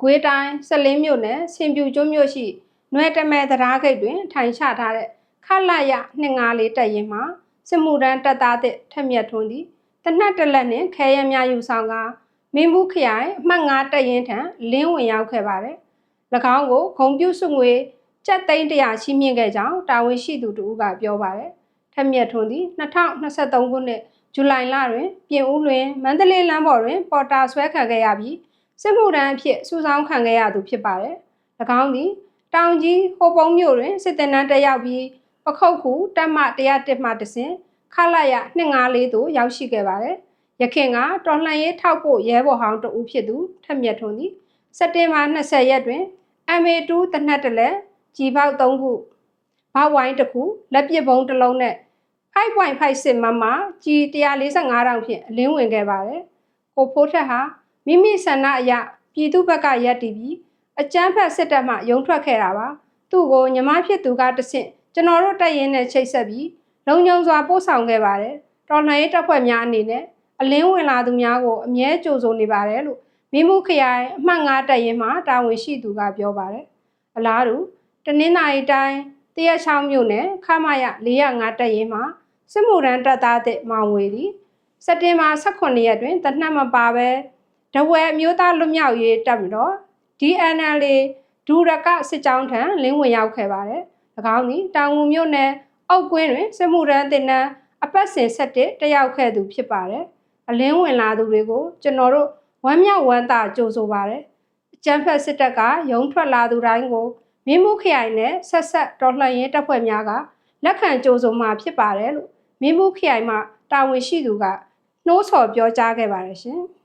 ကွေးတိုင်းစလင်းမြို့နယ်ဆင်ပြူကျွန်းမြို့ရှိနွယ်တမဲတရားဂိတ်တွင် ထိုင်ချထားတဲ့ခလာရ254တပ်ရင်မှာစစ်မှုရန်တပ်သားတဲ့ထက်မြက်ထွန်းသည်တနက်တစ်လက်နှင့်ခဲရများယူဆောင်ကမင်းဘူးခရိုင်အမှတ်9တပ်ရင်ထံလင်းဝင်ရောက်ခဲ့ပါတယ်။၎င်းကိုဂုံပြုစုငွေကျပ်သိန်း100ရှိမြင့်ခဲ့ကြောင်းတာဝန်ရှိသူတို့ကပြောပါတယ်။ထက်မြက်ထွန်းသည်2023ခုနှစ်ဇူလိုင်လတွင် ပြင်ဦးလွင်မန္တလေးလမ်းပေါ်တွင် ပေါ်တာဆွဲခံခဲ့ရပြီး စစ်မှုထမ်းအဖြစ်စုဆောင်းခံခဲ့ရသူဖြစ်ပါတယ်။၎င်းသည်တောင်ကြီးဟိုပုံးမြို့တွင်စစ်တပ်နန်းတက်ရောက်ပြီးပခုတ်ခုတပ်မ101မှတစဉ်ခလာရ254သို့ရောက်ရှိခဲ့ပါတယ်။ရခင်ကတော်လှန်ရေးထောက်ပို့ရဲဘော်ဟောင်းတဦးဖြစ်သူထက်မြက်ထွန်းသည်စက်တင်ဘာ20ရက်တွင် MA2 တနက်တလက်ကြီးပေါက်3ခုဘောက်ဝိုင်းတစ်ခုလက်ပစ်ဘုံတစ်လုံးနဲ့5.56မမကြီး145 တောင်ဖြင့်အလင်းဝင်ခဲ့ပါတယ်။ကိုဖိုးထက်ဟာ မိမိဆန္ဒအရပြည်သူဘက်ကရက်တည်ပြီးအကြမ်းဖက်စစ်တပ်မှရုံထွက်ခဲ့တာပါ။သူ့ကိုညီမဖြစ်သူကတဆင့်ကျွန်တော်တို့တပ်ရင်းနဲ့ချိတ်ဆက်ပြီးလုံခြုံစွာပို့ဆောင်ခဲ့ပါတယ်။တော်လှန်ရေးတပ်ဖွဲ့များအနေနဲ့အလင်းဝင်လာသူများကိုအမြဲကြိုဆိုနေပါတယ်လို့မိမှုခရိုင်အမှတ်9တပ်ရင်းမှတာဝန်ရှိသူကပြောပါတယ်။အလားတူတနင်္သာရီတိုင်းတရက်ချောင်းမြို့နယ်ခမရ405တပ်ရင်းမှာစစ်မှုရန်တပ်သားတဲ့မောင်ဝေသည်စက်တင်ဘာ18ရက်တွင်တနက်မပါဘဲ တဝဲအမျိုးသားလွတ်မြောက်ရေးတပ်မတော် DNL ဒူရကစစ်ကြောင်းထံလင်းဝင်ရောက်ခဲ့ပါတယ်။၎င်းသည်တောင်ငူမြို့နယ်အောက်ကွင်းတွင်စစ်မှုရန်တင်နန်းအပတ်စဉ်7တက်ရောက်ခဲ့သူဖြစ်ပါတယ်။အလင်းဝင်လာသူတွေကိုကျွန်တော်တို့ဝမ်းမြောက်ဝမ်းသာကြိုဆိုပါတယ်။အကြမ်းဖက်စစ်တပ်ကရုံထွက်လာသူတိုင်းကိုမင်းမှုခရိုင်နဲ့ဆက်ဆက်တော်လှန်ရေးတပ်ဖွဲ့များကလက်ခံကြိုဆိုမှာဖြစ်ပါတယ်လို့မင်းမှုခရိုင်မှတာဝန်ရှိသူကနှိုးဆော်ပြောကြားခဲ့ပါတယ်ရှင်။